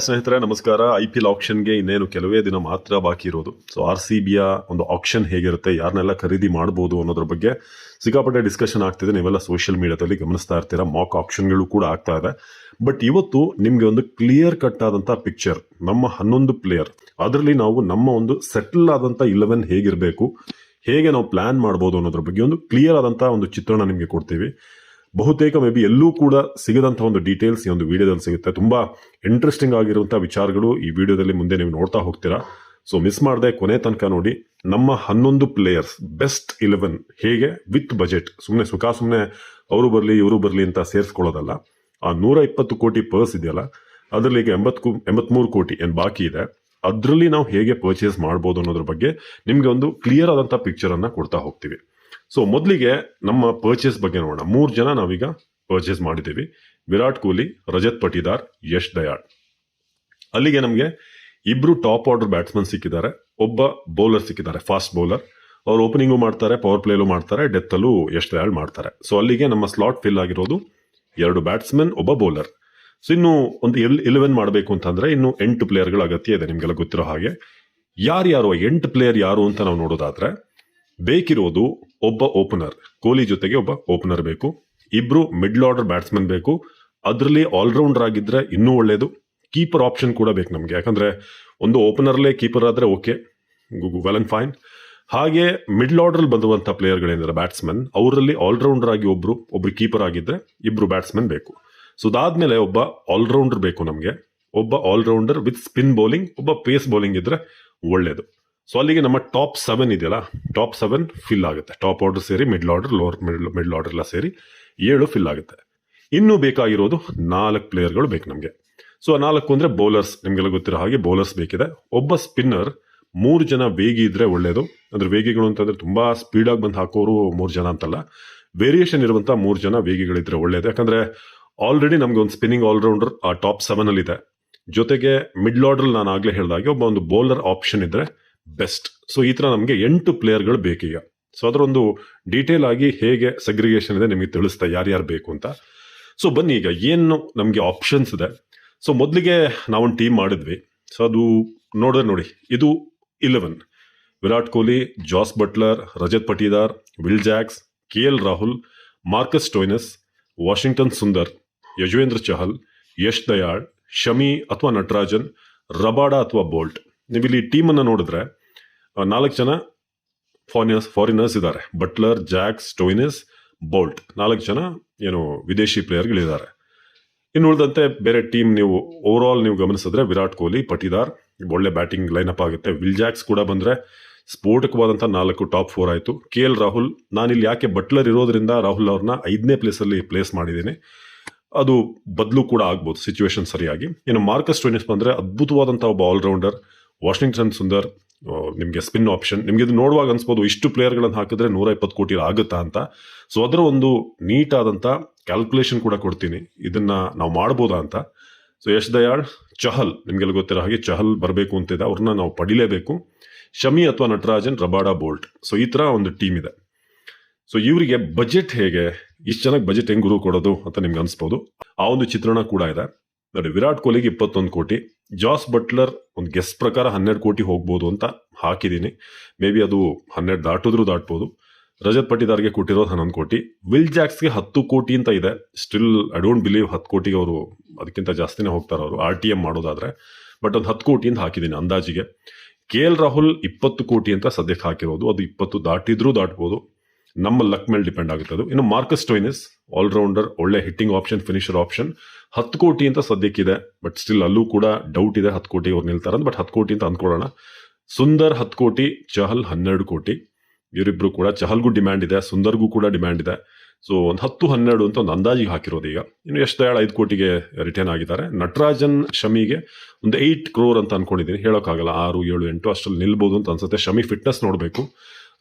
ಸ್ನೇಹಿತರೆ, ನಮಸ್ಕಾರ. I P L ಆಕ್ಷನ್ಗೆ ಇನ್ನೇನು ಕೆಲವೇ ದಿನ ಮಾತ್ರ ಬಾಕಿ ಇರೋದು. ಸೊ ಆರ್ ಸಿ ಬಿಯ ಒಂದು ಆಕ್ಷನ್ ಹೇಗಿರುತ್ತೆ ಯಾರನ್ನೆಲ್ಲ ಖರೀದಿ ಮಾಡ್ಬೋದು ಅನ್ನೋದ್ರ ಬಗ್ಗೆ ಸಿಕ್ಕಾಪಟ್ಟೆ ಡಿಸ್ಕಷನ್ ಆಗ್ತಿದೆ. ನೀವೆಲ್ಲ ಸೋಷಿಯಲ್ ಮೀಡಿಯಾದಲ್ಲಿ ಗಮನಿಸ್ತಾ ಇರ್ತೀರಾ. ಮಾಕ್ ಆಪ್ಷನ್ಗಳು ಕೂಡ ಆಗ್ತಾ ಇದೆ. ಬಟ್ ಇವತ್ತು ನಿಮಗೆ ಒಂದು ಕ್ಲಿಯರ್ ಕಟ್ ಆದಂಥ ಪಿಕ್ಚರ್ ನಮ್ಮ ಹನ್ನೊಂದು ಪ್ಲೇಯರ್ ಅದರಲ್ಲಿ ನಾವು ನಮ್ಮ ಒಂದು ಸೆಟಲ್ ಆದಂಥ ಇಲೆವೆನ್ ಹೇಗಿರಬೇಕು, ಹೇಗೆ ನಾವು ಪ್ಲಾನ್ ಮಾಡ್ಬೋದು ಅನ್ನೋದ್ರ ಬಗ್ಗೆ ಒಂದು ಕ್ಲಿಯರ್ ಆದಂಥ ಒಂದು ಚಿತ್ರಣ ನಿಮಗೆ ಕೊಡ್ತೀವಿ. ಬಹುತೇಕ ಮೇ ಬಿ ಎಲ್ಲೂ ಕೂಡ ಸಿಗದಂಥ ಒಂದು ಡೀಟೇಲ್ಸ್ ಈ ಒಂದು ವಿಡಿಯೋದಲ್ಲಿ ಸಿಗುತ್ತೆ. ತುಂಬಾ ಇಂಟ್ರೆಸ್ಟಿಂಗ್ ಆಗಿರುವಂಥ ವಿಚಾರಗಳು ಈ ವಿಡಿಯೋದಲ್ಲಿ ಮುಂದೆ ನೀವು ನೋಡ್ತಾ ಹೋಗ್ತೀರಾ. ಸೊ ಮಿಸ್ ಮಾಡದೆ ಕೊನೆ ತನಕ ನೋಡಿ, ನಮ್ಮ ಹನ್ನೊಂದು ಪ್ಲೇಯರ್ಸ್ ಬೆಸ್ಟ್ ಇಲೆವೆನ್ ಹೇಗೆ ವಿತ್ ಬಜೆಟ್ ಸುಮ್ಮನೆ ಸುಖ ಸುಮ್ಮನೆ ಅವರು ಬರಲಿ, ಇವರು ಬರಲಿ ಅಂತ ಸೇರಿಸ್ಕೊಳ್ಳೋದಲ್ಲ. ಆ ನೂರ ಇಪ್ಪತ್ತು ಕೋಟಿ ಪರ್ಸ್ ಇದೆಯಲ್ಲ, ಅದರಲ್ಲಿ ಈಗ ಎಂಬತ್ತು ಎಂಬತ್ಮೂರು ಕೋಟಿ ಏನು ಬಾಕಿ ಇದೆ, ಅದರಲ್ಲಿ ನಾವು ಹೇಗೆ ಪರ್ಚೇಸ್ ಮಾಡ್ಬೋದು ಅನ್ನೋದ್ರ ಬಗ್ಗೆ ನಿಮಗೆ ಒಂದು ಕ್ಲಿಯರ್ ಆದಂಥ ಪಿಕ್ಚರ್ ಅನ್ನ ಕೊಡ್ತಾ ಹೋಗ್ತೀವಿ. ಸೊ ಮೊದಲಿಗೆ ನಮ್ಮ ಪರ್ಚೇಸ್ ಬಗ್ಗೆ ನೋಡೋಣ. ಮೂರು ಜನ ನಾವೀಗ ಪರ್ಚೇಸ್ ಮಾಡಿದ್ದೀವಿ. ವಿರಾಟ್ ಕೊಹ್ಲಿ, ರಜತ್ ಪಟಿದಾರ್, ಯಶ್ ದಯಾಳ್. ಅಲ್ಲಿಗೆ ನಮಗೆ ಇಬ್ರು ಟಾಪ್ ಆರ್ಡರ್ ಬ್ಯಾಟ್ಸ್ಮನ್ ಸಿಕ್ಕಿದ್ದಾರೆ. ಒಬ್ಬ ಬೌಲರ್ ಸಿಕ್ಕಿದ್ದಾರೆ ಫಾಸ್ಟ್ ಬೌಲರ್ ಅವ್ರು ಓಪನಿಂಗು ಮಾಡ್ತಾರೆ ಪವರ್ ಪ್ಲೇಲು ಮಾಡ್ತಾರೆ ಡೆತ್ತಲ್ಲೂ ಯಶ್ ದಯಾಳ್ ಮಾಡ್ತಾರೆ. ಸೊ ಅಲ್ಲಿಗೆ ನಮ್ಮ ಸ್ಲಾಟ್ ಫಿಲ್ ಆಗಿರೋದು ಎರಡು ಬ್ಯಾಟ್ಸ್ಮನ್ ಒಬ್ಬ ಬೌಲರ್ ಸೊ ಇನ್ನು ಒಂದು ಎಲ್ ಇಲೆವೆನ್ ಮಾಡಬೇಕು ಅಂತಂದ್ರೆ ಇನ್ನು ಎಂಟು ಪ್ಲೇಯರ್ಗಳ ಅಗತ್ಯ ಇದೆ ನಿಮಗೆಲ್ಲ ಗೊತ್ತಿರೋ ಹಾಗೆ. ಯಾರ್ಯಾರು ಎಂಟು ಪ್ಲೇಯರ್ ಯಾರು ಅಂತ ನಾವು ನೋಡೋದಾದ್ರೆ ಬೇಕಿರೋದು ಒಬ್ಬ ಓಪನರ್, ಕೊಹ್ಲಿ ಜೊತೆಗೆ ಒಬ್ಬ ಓಪನರ್ ಬೇಕು, ಇಬ್ರು ಮಿಡ್ಲ್ ಆರ್ಡರ್ ಬ್ಯಾಟ್ಸ್ಮನ್ ಬೇಕು, ಅದರಲ್ಲಿ ಆಲ್ರೌಂಡರ್ ಆಗಿದ್ರೆ ಇನ್ನೂ ಒಳ್ಳೇದು ಕೀಪರ್ ಆಪ್ಷನ್ ಕೂಡ ಬೇಕು ನಮಗೆ. ಯಾಕಂದ್ರೆ ಒಂದು ಓಪನರ್ಲೇ ಕೀಪರ್ ಆದ್ರೆ ಓಕೆ ವೆಲ್ ಅಂಡ್ ಫೈನ್ ಹಾಗೆ ಮಿಡ್ಲ್ ಆರ್ಡರ್ ಬಂದಿರುವಂಥ ಪ್ಲೇಯರ್ಗಳೇನಿದ್ದಾರೆ ಬ್ಯಾಟ್ಸ್ಮನ್ ಅವರಲ್ಲಿ ಆಲ್ರೌಂಡರ್ ಆಗಿ ಒಬ್ರು ಒಬ್ರು ಕೀಪರ್ ಆಗಿದ್ರೆ ಇಬ್ರು ಬ್ಯಾಟ್ಸ್ಮನ್ ಬೇಕು. ಸೊ ಅದಾದ್ಮೇಲೆ ಒಬ್ಬ ಆಲ್ರೌಂಡರ್ ಬೇಕು ನಮಗೆ. ಒಬ್ಬ ಆಲ್ರೌಂಡರ್ ವಿತ್ ಸ್ಪಿನ್ ಬೌಲಿಂಗ್ ಒಬ್ಬ ಪೇಸ್ ಬೌಲಿಂಗ್ ಇದ್ರೆ ಒಳ್ಳೇದು. ಸೊ ಅಲ್ಲಿಗೆ ನಮ್ಮ ಟಾಪ್ ಸೆವೆನ್ ಇದೆಯಲ್ಲ? ಟಾಪ್ ಸೆವೆನ್ ಫಿಲ್ ಆಗುತ್ತೆ. ಟಾಪ್ ಆರ್ಡರ್ ಸೇರಿ middle order lower middle middle order ಎಲ್ಲ ಸೇರಿ ಏಳು ಫಿಲ್ ಆಗುತ್ತೆ. ಇನ್ನೂ ಬೇಕಾಗಿರೋದು ನಾಲ್ಕು ಪ್ಲೇಯರ್ಗಳು ಬೇಕು ನಮಗೆ. ಸೊ ಆ ನಾಲ್ಕು ಅಂದರೆ ಬೌಲರ್ಸ್ ನಿಮಗೆಲ್ಲ ಗೊತ್ತಿರೋ ಹಾಗೆ ಬೌಲರ್ಸ್ ಬೇಕಿದೆ. ಒಬ್ಬ ಸ್ಪಿನ್ನರ್ ಮೂರು ಜನ ವೇಗಿ ಇದ್ರೆ ಒಳ್ಳೆಯದು ಅಂದರೆ ವೇಗಿಗಳು ಅಂತಂದ್ರೆ ತುಂಬ ಸ್ಪೀಡಾಗಿ ಬಂದು ಹಾಕೋರು ಮೂರು ಜನ ಅಂತಲ್ಲ. ವೇರಿಯೇಷನ್ ಇರುವಂಥ ಮೂರು ಜನ ವೇಗಿಗಳಿದ್ರೆ ಒಳ್ಳೆಯದು ಯಾಕಂದ್ರೆ ಆಲ್ರೆಡಿ ನಮಗೆ ಒಂದು ಸ್ಪಿನ್ನಿಂಗ್ ಆಲ್ರೌಂಡರ್ ಆ ಟಾಪ್ ಸೆವೆನ್ ಅಲ್ಲಿ ಇದೆ ಜೊತೆಗೆ ಮಿಡ್ಲ್ ಆರ್ಡರ್ ನಾನು ಆಗ್ಲೇ ಹೇಳಿದಾಗೆ ಒಬ್ಬ ಒಂದು ಬೌಲರ್ ಆಪ್ಷನ್ ಇದ್ರೆ ಬೆಸ್ಟ್. ಸೊ ಈ ತರ ನಮಗೆ ಎಂಟು ಪ್ಲೇಯರ್ಗಳು ಬೇಕೀಗ. ಸೊ ಅದರೊಂದು ಡೀಟೇಲ್ ಆಗಿ ಹೇಗೆ ಸಗ್ರಿಗೇಷನ್ ಇದೆ ನಿಮಗೆ ತಿಳಿಸ್ತಾ ಯಾರ್ಯಾರು ಬೇಕು ಅಂತ. ಸೊ ಬನ್ನಿ ಈಗ ಏನು ನಮಗೆ ಆಪ್ಷನ್ಸ್ ಇದೆ. ಸೊ ಮೊದಲಿಗೆ ನಾವೊಂದು ಟೀಮ್ ಮಾಡಿದ್ವಿ. ಸೊ ಅದು ನೋಡಿದ್ರೆ ನೋಡಿ, ಇದು eleven Virat Kohli, Jos Buttler, Rajat Patidar, Will Jacks, K L Rahul, Marcus Stoinis, Washington Sundar, Yuzvendra Chahal, Yash Dayal, Shami ಅಥವಾ ನಟರಾಜನ್, ರಬಾಡಾ ಅಥವಾ ಬೋಲ್ಟ್. ನೀವು ಇಲ್ಲಿ ಟೀಮನ್ನು ನೋಡಿದ್ರೆ ನಾಲ್ಕು ಜನ ಫಾರಿನರ್ಸ್ ಫಾರಿನರ್ಸ್ ಇದ್ದಾರೆ. Buttler, Jacks, Stoinis, Boult. ನಾಲ್ಕು ಜನ ಏನು ವಿದೇಶಿ ಪ್ಲೇಯರ್ಗಳಿದ್ದಾರೆ. ಇನ್ನು ಉಳಿದಂತೆ ಬೇರೆ ಟೀಮ್ ನೀವು ಓವರ್ ಆಲ್ ನೀವು ಗಮನಿಸಿದ್ರೆ ವಿರಾಟ್ ಕೊಹ್ಲಿ ಪಟಿದಾರ್ ಒಳ್ಳೆ ಬ್ಯಾಟಿಂಗ್ ಲೈನಪ್ ಆಗುತ್ತೆ. ವಿಲ್ ಜಾಕ್ಸ್ ಕೂಡ ಬಂದ್ರೆ ಸ್ಫೋಟಕವಾದಂಥ ನಾಲ್ಕು ಟಾಪ್ ಫೋರ್ ಆಯಿತು. ಕೆ ಎಲ್ ರಾಹುಲ್, ನಾನಿಲ್ಲಿ ಯಾಕೆ ಬಟ್ಲರ್ ಇರೋದ್ರಿಂದ ರಾಹುಲ್ ಅವ್ರನ್ನ ಐದನೇ ಪ್ಲೇಸಲ್ಲಿ ಪ್ಲೇಸ್ ಮಾಡಿದ್ದೀನಿ. ಅದು ಬದಲು ಕೂಡ ಆಗ್ಬೋದು ಸಿಚುವೇಶನ್ ಸರಿಯಾಗಿ. ಇನ್ನು ಮಾರ್ಕಸ್ ಟೋನಿಸ್ ಬಂದ್ರೆ ಅದ್ಭುತವಾದಂಥ ಒಬ್ಬ ಆಲ್ರೌಂಡರ್ ವಾಷಿಂಗ್ಟನ್ ಸುಂದರ್ ನಿಮಗೆ ಸ್ಪಿನ್ ಆಪ್ಷನ್ ನಿಮಗೆ ಇದು ನೋಡುವಾಗ ಅನ್ಸ್ಬೋದು ಇಷ್ಟು ಪ್ಲೇಯರ್ಗಳನ್ನು ಹಾಕಿದ್ರೆ ನೂರ ಇಪ್ಪತ್ತು ಕೋಟಿ ಆಗುತ್ತಾ ಅಂತ. ಸೊ ಅದರ ಒಂದು ನೀಟ್ ಆದಂಥ ಕ್ಯಾಲ್ಕುಲೇಷನ್ ಕೂಡ ಕೊಡ್ತೀನಿ. ಇದನ್ನ ನಾವು ಮಾಡ್ಬೋದಾ ಅಂತ. ಸೊ ಯಶ್ ದಯಾಳ್, ಚಹಲ್. ನಿಮಗೆಲ್ಲ ಗೊತ್ತಿರೋ ಹಾಗೆ ಚಹಲ್ ಬರಬೇಕು ಅಂತಿದೆ. ಅವ್ರನ್ನ ನಾವು ಪಡಿಲೇಬೇಕು. ಶಮಿ ಅಥವಾ ನಟರಾಜನ್, ರಬಾಡಾ, ಬೋಲ್ಟ್. ಸೊ ಈ ತರ ಒಂದು ಟೀಮ್ ಇದೆ. ಸೊ ಇವರಿಗೆ ಬಜೆಟ್ ಹೇಗೆ? ಇಷ್ಟು ಚೆನ್ನಾಗಿ ಬಜೆಟ್ ಹೆಂಗ್ ಗುರು ಕೊಡೋದು ಅಂತ ನಿಮ್ಗೆ ಅನ್ಸ್ಬೋದು. ಆ ಒಂದು ಚಿತ್ರಣ ಕೂಡ ಇದೆ. ನೋಡಿ, ವಿರಾಟ್ ಕೊಹ್ಲಿಗೆ ಇಪ್ಪತ್ತೊಂದು ಕೋಟಿ, ಜಾಸ್ ಬಟ್ಲರ್ ಒಂದು ಗೆಸ್ಟ್ ಪ್ರಕಾರ ಹನ್ನೆರಡು ಕೋಟಿ ಹೋಗ್ಬೋದು ಅಂತ ಹಾಕಿದ್ದೀನಿ. ಮೇ ಬಿ ಅದು ಹನ್ನೆರಡು ದಾಟಿದ್ರು ದಾಟ್ಬೋದು. ರಜತ್ ಪಟ್ಟಿದಾರ್ಗೆ ಕೊಟ್ಟಿರೋದು ಹನ್ನೊಂದು ಕೋಟಿ. ವಿಲ್ ಜಾಕ್ಸ್ಗೆ ಹತ್ತು ಕೋಟಿ ಅಂತ ಇದೆ. ಸ್ಟಿಲ್ ಐ ಡೋಂಟ್ ಬಿಲೀವ್ ಹತ್ತು ಕೋಟಿಗೆ ಅವರು ಅದಕ್ಕಿಂತ ಜಾಸ್ತಿನೇ ಹೋಗ್ತಾರೆ ಅವರು. ಆರ್ ಟಿ ಎಂ ಮಾಡೋದಾದ್ರೆ. ಬಟ್ ಒಂದು ಹತ್ತು ಕೋಟಿ ಅಂತ ಹಾಕಿದ್ದೀನಿ ಅಂದಾಜಿಗೆ. ಕೆ ಎಲ್ ರಾಹುಲ್ ಇಪ್ಪತ್ತು ಕೋಟಿ ಅಂತ ಸದ್ಯಕ್ಕೆ ಹಾಕಿರೋದು. ಅದು ಇಪ್ಪತ್ತು ದಾಟಿದ್ರೂ ದಾಟ್ಬೋದು. ನಮ್ಮ ಲಕ್ ಮೇಲೆ ಡಿಪೆಂಡ್ ಆಗುತ್ತೆ ಅದು. ಇನ್ನು ಮಾರ್ಕಸ್ ಟೋಯ್ನಿಸ್ ಆಲ್ರೌಂಡರ್ ಒಳ್ಳೆ ಹಿಟ್ಟಿಂಗ್ ಆಪ್ಷನ್ ಫಿನಿಷರ್ ಆಪ್ಷನ್ ಹತ್ತು ಕೋಟಿ ಅಂತ ಸದ್ಯಕ್ಕಿದೆ ಬಟ್ ಸ್ಟಿಲ್ ಅಲ್ಲೂ ಕೂಡ ಡೌಟ್ ಇದೆ ಹತ್ತು ಕೋಟಿ ಅವ್ರು ನಿಲ್ತಾರೆ ಬಟ್ ಹತ್ತು ಕೋಟಿ ಅಂತ ಅಂದ್ಕೊಳ್ಳೋಣ. ಸುಂದರ್ ಹತ್ತು ಕೋಟಿ, ಚಹಲ್ ಹನ್ನೆರಡು ಕೋಟಿ. ಇವರಿಬ್ರು ಕೂಡ ಚಹಲ್ಗೂ ಡಿಮ್ಯಾಂಡ್ ಇದೆ, ಸುಂದರ್ಗೂ ಕೂಡ ಡಿಮ್ಯಾಂಡ್ ಇದೆ. ಸೊ ಒಂದು ಹತ್ತು ಹನ್ನೆರಡು ಅಂತ ಒಂದು ಅಂದಾಜಿಗೆ ಹಾಕಿರೋದು ಈಗ. ಇನ್ನು ಎಷ್ಟು ದಯಾಳ್ ಐದು ಕೋಟಿಗೆ ರಿಟರ್ನ್ ಆಗಿದ್ದಾರೆ. ನಟರಾಜನ್ ಶಮಿಗೆ ಒಂದು ಏಯ್ಟ್ ಕ್ರೋರ್ ಅಂತ ಅನ್ಕೊಂಡಿದ್ದೀನಿ. ಹೇಳೋಕ್ಕಾಗಲ್ಲ, ಆರು, ಏಳು, ಎಂಟು, ಅಷ್ಟರಲ್ಲಿ ನಿಲ್ಬೋದು ಅಂತ ಅನ್ಸುತ್ತೆ. ಶಮಿ ಫಿಟ್ನೆಸ್ ನೋಡಬೇಕು.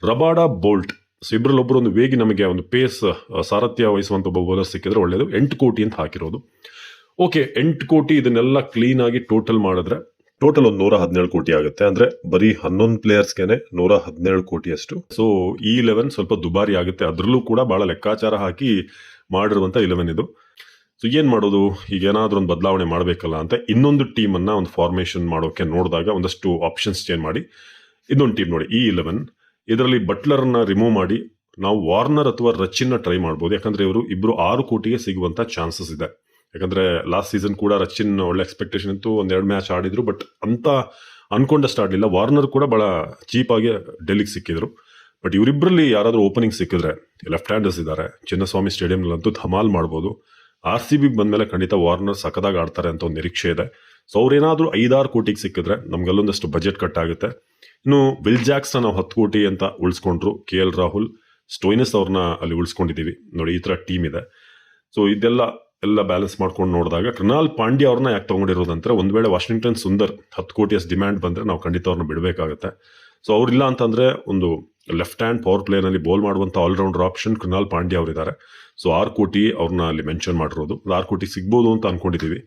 ರಬಾಡಾ ಬೋಲ್ಟ್ ಸೊ ಇಬ್ಬರಲ್ಲೊಬ್ಬರು ಒಂದು ವೇಗಿ ನಮಗೆ ಒಂದು ಪೇಸ್ ಸಾರಥ್ಯ ವಹಿಸುವಂಥ ಒಬ್ಬ ಬೌಲರ್ ಸಿಕ್ಕಿದ್ರೆ ಒಳ್ಳೆಯದು ಎಂಟು ಕೋಟಿ ಅಂತ ಹಾಕಿರೋದು. ಓಕೆ ಎಂಟು ಕೋಟಿ ಇದನ್ನೆಲ್ಲ ಕ್ಲೀನ್ ಆಗಿ ಟೋಟಲ್ ಮಾಡಿದ್ರೆ ಟೋಟಲ್ ಒಂದು ನೂರ ಹದಿನೇಳು ಕೋಟಿ ಆಗುತ್ತೆ. ಅಂದ್ರೆ ಬರೀ ಹನ್ನೊಂದು ಪ್ಲೇಯರ್ಸ್ಗೆನೆ ನೂರ ಹದಿನೇಳು ಕೋಟಿಯಷ್ಟು. ಸೊ ಈ ಇಲೆವೆನ್ ಸ್ವಲ್ಪ ದುಬಾರಿ ಆಗುತ್ತೆ. ಅದರಲ್ಲೂ ಕೂಡ ಬಹಳ ಲೆಕ್ಕಾಚಾರ ಹಾಕಿ ಮಾಡಿರುವಂಥ ಇಲೆವೆನ್ ಇದು. ಸೊ ಏನು ಮಾಡೋದು? ಈಗ ಏನಾದರೂ ಒಂದು ಬದಲಾವಣೆ ಮಾಡಬೇಕಲ್ಲ ಅಂತ ಇನ್ನೊಂದು ಟೀಮನ್ನು ಒಂದು ಫಾರ್ಮೇಷನ್ ಮಾಡೋಕೆ ನೋಡಿದಾಗ ಒಂದಷ್ಟು ಆಪ್ಷನ್ಸ್ ಚೇಂಜ್ ಮಾಡಿ ಇನ್ನೊಂದು ಟೀಮ್ ನೋಡಿ ಈ ಇಲೆವೆನ್ ಇದರಲ್ಲಿ ಬಟ್ಲರ್ನ ರಿಮೂವ್ ಮಾಡಿ ನಾವು ವಾರ್ನರ್ ಅಥವಾ ರಚಿನ್ನ ಟ್ರೈ ಮಾಡ್ಬೋದು. ಯಾಕಂದ್ರೆ ಇವರು ಇಬ್ರು ಆರು ಕೋಟಿಗೆ ಸಿಗುವಂತ ಚಾನ್ಸಸ್ ಇದೆ. ಯಾಕಂದ್ರೆ ಲಾಸ್ಟ್ ಸೀಸನ್ ಕೂಡ ರಚಿನ್ ಒಳ್ಳೆ ಎಕ್ಸ್ಪೆಕ್ಟೇಷನ್ ಇತ್ತು, ಒಂದೆರಡು ಮ್ಯಾಚ್ ಆಡಿದ್ರು ಬಟ್ ಅಂತ ಅನ್ಕೊಂಡಷ್ಟು ಆಡಲಿಲ್ಲ ವಾರ್ನರ್ ಕೂಡ ಬಹಳ ಚೀಪ್ ಆಗಿ ಡೆಲ್ಲಿಗೆ ಸಿಕ್ಕಿದ್ರು. ಬಟ್ ಇವರಿಬ್ಬರಲ್ಲಿ ಯಾರಾದರೂ ಓಪನಿಂಗ್ ಸಿಕ್ಕಿದ್ರೆ ಲೆಫ್ಟ್ ಹ್ಯಾಂಡರ್ಸ್ ಇದ್ದಾರೆ ಚಿನ್ನಸ್ವಾಮಿ ಸ್ಟೇಡಿಯಂನಲ್ಲಂತೂ ಧಮಾಲ್ ಮಾಡ್ಬೋದು. ಆರ್ ಸಿ ಬಿಗೆ ಬಂದ್ಮೇಲೆ ಖಂಡಿತ ವಾರ್ನರ್ ಸಖದಾಗಿ ಆಡ್ತಾರೆ ಅಂತ ಒಂದು ನಿರೀಕ್ಷೆ ಇದೆ. ಸೊ ಅವ್ರೇನಾದರೂ ಐದಾರು ಕೋಟಿಗೆ ಸಿಕ್ಕಿದ್ರೆ ನಮ್ಗಲ್ಲೊಂದಷ್ಟು ಬಜೆಟ್ ಕಟ್ ಆಗುತ್ತೆ. ಇನ್ನು ವಿಲ್ ಜಾಕ್ಸ್ನ ನಾವು ಹತ್ತು ಕೋಟಿ ಅಂತ ಉಳಿಸ್ಕೊಂಡ್ರು ಕೆ ಎಲ್ ರಾಹುಲ್ ಸ್ಟೋಯ್ನಸ್ ಅವ್ರನ್ನ ಅಲ್ಲಿ ಉಳಿಸ್ಕೊಂಡಿದ್ದೀವಿ ನೋಡಿ, ಈ ಥರ ಟೀಮ್ ಇದೆ. ಸೊ ಇದೆಲ್ಲ ಎಲ್ಲ ಬ್ಯಾಲೆನ್ಸ್ ಮಾಡ್ಕೊಂಡು ನೋಡಿದಾಗ ಕೃಣಾಲ್ ಪಾಂಡ್ಯ ಅವ್ರನ್ನ ಯಾಕೆ ತೊಗೊಂಡಿರೋದಂದ್ರೆ ಒಂದು ವೇಳೆ ವಾಷಿಂಗ್ಟನ್ ಸುಂದರ್ ಹತ್ತು ಕೋಟಿ ಅಷ್ಟು ಡಿಮ್ಯಾಂಡ್ ಬಂದರೆ ನಾವು ಖಂಡಿತ ಅವ್ರನ್ನ ಬಿಡಬೇಕಾಗುತ್ತೆ. ಸೊ ಅವ್ರಿಲ್ಲ ಅಂತಂದರೆ ಒಂದು ಲೆಫ್ಟ್ ಹ್ಯಾಂಡ್ ಪವರ್ ಪ್ಲೇನಲ್ಲಿ ಬೋಲ್ ಮಾಡುವಂಥ ಆಲ್ರೌಂಡರ್ ಆಪ್ಷನ್ ಕೃಣಾಲ್ ಪಾಂಡ್ಯ ಅವರಿದ್ದಾರೆ. ಸೊ ಆರು ಕೋಟಿ ಅವ್ರನ್ನ ಅಲ್ಲಿ ಮೆನ್ಷನ್ ಮಾಡಿರೋದು. ಆರು ಕೋಟಿ ಸಿಗ್ಬೋದು ಅಂತ ಅನ್ಕೊಂಡಿದೀವಿ.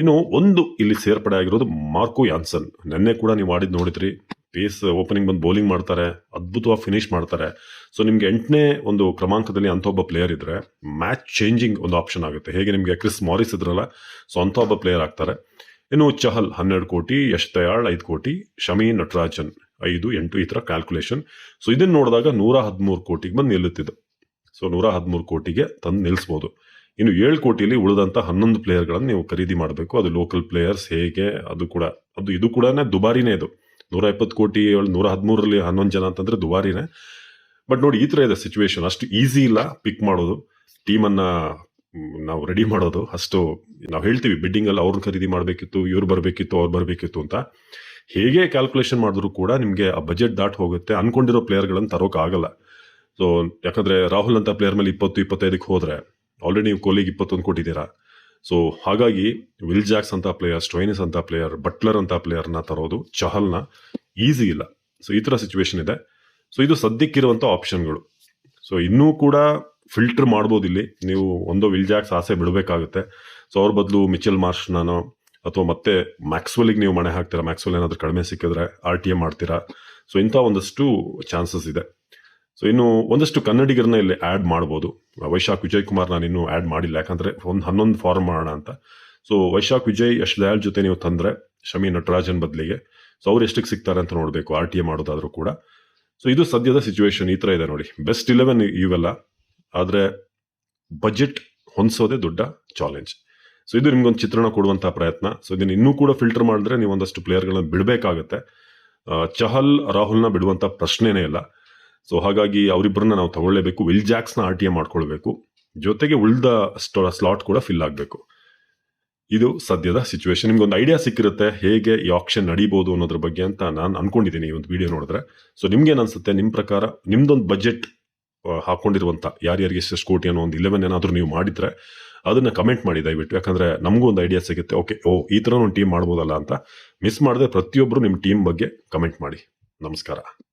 ಇನ್ನು ಒಂದು ಇಲ್ಲಿ ಸೇರ್ಪಡೆ ಆಗಿರೋದು ಮಾರ್ಕೋ ಯಾನ್ಸನ್. ನೆನ್ನೆ ಕೂಡ ನೀವು ಆಡಿದ್ ನೋಡಿದ್ರಿ. ಪೇಸ್ ಓಪನಿಂಗ್ ಬಂದು ಬೌಲಿಂಗ್ ಮಾಡ್ತಾರೆ, ಅದ್ಭುತವಾಗಿ ಫಿನಿಶ್ ಮಾಡ್ತಾರೆ. ಸೊ ನಿಮ್ಗೆ ಎಂಟನೇ ಒಂದು ಕ್ರಮಾಂಕದಲ್ಲಿ ಅಂತ ಒಬ್ಬ ಪ್ಲೇಯರ್ ಇದ್ರೆ ಮ್ಯಾಚ್ ಚೇಂಜಿಂಗ್ ಒಂದು ಆಪ್ಷನ್ ಆಗುತ್ತೆ. ಹೇಗೆ ನಿಮ್ಗೆ ಕ್ರಿಸ್ ಮಾರಿಸ್ ಇದ್ರಲ್ಲ ಸೊ ಅಂಥ ಒಬ್ಬ ಪ್ಲೇಯರ್ ಆಗ್ತಾರೆ. ಇನ್ನು ಚಹಲ್ ಹನ್ನೆರಡು ಕೋಟಿ, ಯಶ್ ದಯಾಳ್ ಐದು ಕೋಟಿ ಶಮಿ ನಟರಾಜನ್ ಐದು, ಎಂಟು ಈ ತರ ಕ್ಯಾಲ್ಕುಲೇಷನ್ ಸೊ ಇದನ್ನ ನೋಡಿದಾಗ ನೂರ ಹದಿಮೂರು ಕೋಟಿಗೆ ಬಂದು ನಿಲ್ಲುತ್ತಿದ್ದು. ಸೊ ನೂರ ಹದಿಮೂರು ಕೋಟಿಗೆ ತಂದು ನಿಲ್ಲಿಸ್ಬೋದು ಇನ್ನು ಏಳು ಕೋಟಿಲಿ ಉಳಿದಂತ ಹನ್ನೊಂದು ಪ್ಲೇಯರ್ಗಳನ್ನು ನೀವು ಖರೀದಿ ಮಾಡಬೇಕು. ಅದು ಲೋಕಲ್ ಪ್ಲೇಯರ್ಸ್ ಹೇಗೆ, ಅದು ಕೂಡ, ಅದು ಇದು ಕೂಡ ದುಬಾರಿನೇ ಇದು. ನೂರ ಇಪ್ಪತ್ತು ಕೋಟಿ ನೂರ ಹದಿಮೂರರಲ್ಲಿ ಹನ್ನೊಂದು ಜನ ಅಂತಂದ್ರೆ ದುಬಾರಿನೇ. ಬಟ್ ನೋಡಿ, ಈ ತರ ಇದೆ ಸಿಚುವೇಶನ್ ಅಷ್ಟು ಈಸಿ ಇಲ್ಲ ಪಿಕ್ ಮಾಡೋದು. ಟೀಮನ್ನು ನಾವು ರೆಡಿ ಮಾಡೋದು. ಅಷ್ಟು ನಾವು ಹೇಳ್ತೀವಿ ಬಿಡ್ಡಿಂಗಲ್ಲಿ ಅವ್ರನ್ನ ಖರೀದಿ ಮಾಡಬೇಕಿತ್ತು, ಇವ್ರು ಬರಬೇಕಿತ್ತು, ಅವ್ರು ಬರಬೇಕಿತ್ತು ಅಂತ. ಹೇಗೆ ಕ್ಯಾಲ್ಕುಲೇಷನ್ ಮಾಡಿದ್ರು ಕೂಡ ನಿಮಗೆ ಆ ಬಜೆಟ್ ದಾಟ್ ಹೋಗುತ್ತೆ. ಅನ್ಕೊಂಡಿರೋ ಪ್ಲೇಯರ್ಗಳನ್ನು ತರೋಕೆ ಆಗಲ್ಲ. ಸೊ ಯಾಕಂದ್ರೆ ರಾಹುಲ್ ಅಂತ ಪ್ಲೇಯರ್ ಮೇಲೆ ಇಪ್ಪತ್ತು, ಇಪ್ಪತ್ತೈದಕ್ಕೆ ಹೋದ್ರೆ ಆಲ್ರೆಡಿ ನೀವು ಕೊಹ್ಲಿಗೆ ಇಪ್ಪತ್ತೊಂದು ಕೊಟ್ಟಿದ್ದೀರಾ. ಸೊ ಹಾಗಾಗಿ ವಿಲ್ ಜಾಕ್ಸ್ ಅಂತ ಪ್ಲೇಯರ್ ಸ್ಟೋಯ್ನಿಸ್ ಅಂತ ಪ್ಲೇಯರ್ ಬಟ್ಲರ್ ಅಂತ ಪ್ಲೇಯರ್ನ ತರೋದು ಚಹಲ್ನ ಈಸಿ ಇಲ್ಲ. ಸೊ ಈ ಥರ ಸಿಚುವೇಶನ್ ಇದೆ. ಸೊ ಇದು ಸದ್ಯಕ್ಕಿರುವಂಥ ಆಪ್ಷನ್ಗಳು ಸೊ ಇನ್ನೂ ಕೂಡ ಫಿಲ್ಟರ್ ಮಾಡ್ಬೋದು ಇಲ್ಲಿ. ನೀವು ಒಂದು ವಿಲ್ ಜಾಕ್ಸ್ ಆಸೆ ಬಿಡಬೇಕಾಗುತ್ತೆ. ಸೊ ಅವ್ರ ಬದಲು ಮಿಚೆಲ್ ಮಾರ್ಷ್ನಾನೋ ಅಥವಾ ಮತ್ತೆ ಮ್ಯಾಕ್ಸ್ವೆಲ್ಗೆ ನೀವು ಮಣೆ ಹಾಕ್ತೀರಾ? ಮ್ಯಾಕ್ಸ್ವೆಲ್ ಏನಾದರೂ ಕಡಿಮೆ ಸಿಕ್ಕಿದ್ರೆ ಆರ್ ಟಿ ಎ ಮಾಡ್ತೀರಾ? ಸೊ ಇಂಥ ಒಂದಷ್ಟು ಚಾನ್ಸಸ್ ಇದೆ. ಸೊ ಇನ್ನು ಒಂದಷ್ಟು ಕನ್ನಡಿಗರನ್ನ ಇಲ್ಲಿ ಆ್ಯಡ್ ಮಾಡ್ಬೋದು. ವೈಶಾಖ್ ವಿಜಯ್ ಕುಮಾರ್ ನಾನು ಇನ್ನೂ ಆ್ಯಡ್ ಮಾಡಿಲ್ಲ. ಯಾಕಂದ್ರೆ ಒಂದು ಹನ್ನೊಂದು ಫಾರ್ಮ್ ಮಾಡೋಣ ಅಂತ. ಸೊ ವೈಶಾಖ್ ವಿಜಯ್ ಯಶ್ ದಯಾಳ್ ಜೊತೆ ನೀವು ತಂದ್ರೆ ಶಮಿ ನಟರಾಜನ್ ಬದಲಿಗೆ. ಸೊ ಅವ್ರು ಎಷ್ಟಕ್ಕೆ ಸಿಗ್ತಾರೆ ಅಂತ ನೋಡಬೇಕು. ಆರ್ ಟಿ ಎ ಮಾಡೋದಾದ್ರೂ ಕೂಡ. ಸೊ ಇದು ಸದ್ಯದ ಸಿಚುವೇಶನ್ ಈ ತರ ಇದೆ ನೋಡಿ. ಬೆಸ್ಟ್ ಇಲೆವೆನ್ ಇವೆಲ್ಲ. ಆದ್ರೆ ಬಜೆಟ್ ಹೊಂದಿಸೋದೇ ದೊಡ್ಡ ಚಾಲೆಂಜ್ ಸೊ ಇದು ನಿಮ್ಗೊಂದು ಚಿತ್ರಣ ಕೊಡುವಂಥ ಪ್ರಯತ್ನ. ಸೊ ಇದನ್ನ ಇನ್ನೂ ಕೂಡ ಫಿಲ್ಟರ್ ಮಾಡಿದ್ರೆ ನೀವು ಒಂದಷ್ಟು ಪ್ಲೇಯರ್ಗಳನ್ನ ಬಿಡಬೇಕಾಗತ್ತೆ. ಚಹಲ್, ರಾಹುಲ್ನ ಬಿಡುವಂತ ಪ್ರಶ್ನೆನೇ ಇಲ್ಲ. ಸೊ ಹಾಗಾಗಿ ಅವರಿಬ್ಬರನ್ನ ನಾವು ತಗೊಳ್ಳೇಬೇಕು. ವಿಲ್ ಜಾಕ್ಸ್ನ ಆರ್ ಟಿ ಎ ಮಾಡ್ಕೊಳ್ಬೇಕು. ಜೊತೆಗೆ ಉಳಿದ ಸ್ಲಾಟ್ ಕೂಡ ಫಿಲ್ ಆಗಬೇಕು. ಇದು ಸದ್ಯದ ಸಿಚುವೇಶನ್ ನಿಮ್ಗೆ ಒಂದು ಐಡಿಯಾ ಸಿಕ್ಕಿರುತ್ತೆ ಹೇಗೆ ಈ ಆಕ್ಷನ್ ನಡೀಬಹುದು ಅನ್ನೋದ್ರ ಬಗ್ಗೆ ಅಂತ ನಾನು ಅನ್ಕೊಂಡಿದ್ದೀನಿ ಈ ಒಂದು ವಿಡಿಯೋ ನೋಡಿದ್ರೆ. ಸೊ ನಿಮ್ಗೆ ಅನ್ಸುತ್ತೆ? ನಿಮ್ಮ ಪ್ರಕಾರ ನಿಮ್ದೊಂದು ಬಜೆಟ್ ಹಾಕೊಂಡಿರುವಂತ ಯಾರ್ಯಾರಿಗೆ ಎಷ್ಟು ಕೋಟಿ ಅನ್ನೋ ಒಂದು ಇಲೆವೆನ್ ಏನಾದರೂ ನೀವು ಮಾಡಿದ್ರೆ ಅದನ್ನ ಕಮೆಂಟ್ ಮಾಡಿ ದಯವಿಟ್ಟು. ಯಾಕಂದ್ರೆ ನಮಗೂ ಒಂದು ಐಡಿಯಾ ಸಿಗುತ್ತೆ. ಓಕೆ ಓ, ಈ ತರ ಒಂದು ಟೀಮ್ ಮಾಡ್ಬೋದಲ್ಲ ಅಂತ. ಮಿಸ್ ಮಾಡದೆ ಪ್ರತಿಯೊಬ್ಬರು ನಿಮ್ಮ ಟೀಮ್ ಬಗ್ಗೆ ಕಮೆಂಟ್ ಮಾಡಿ. ನಮಸ್ಕಾರ.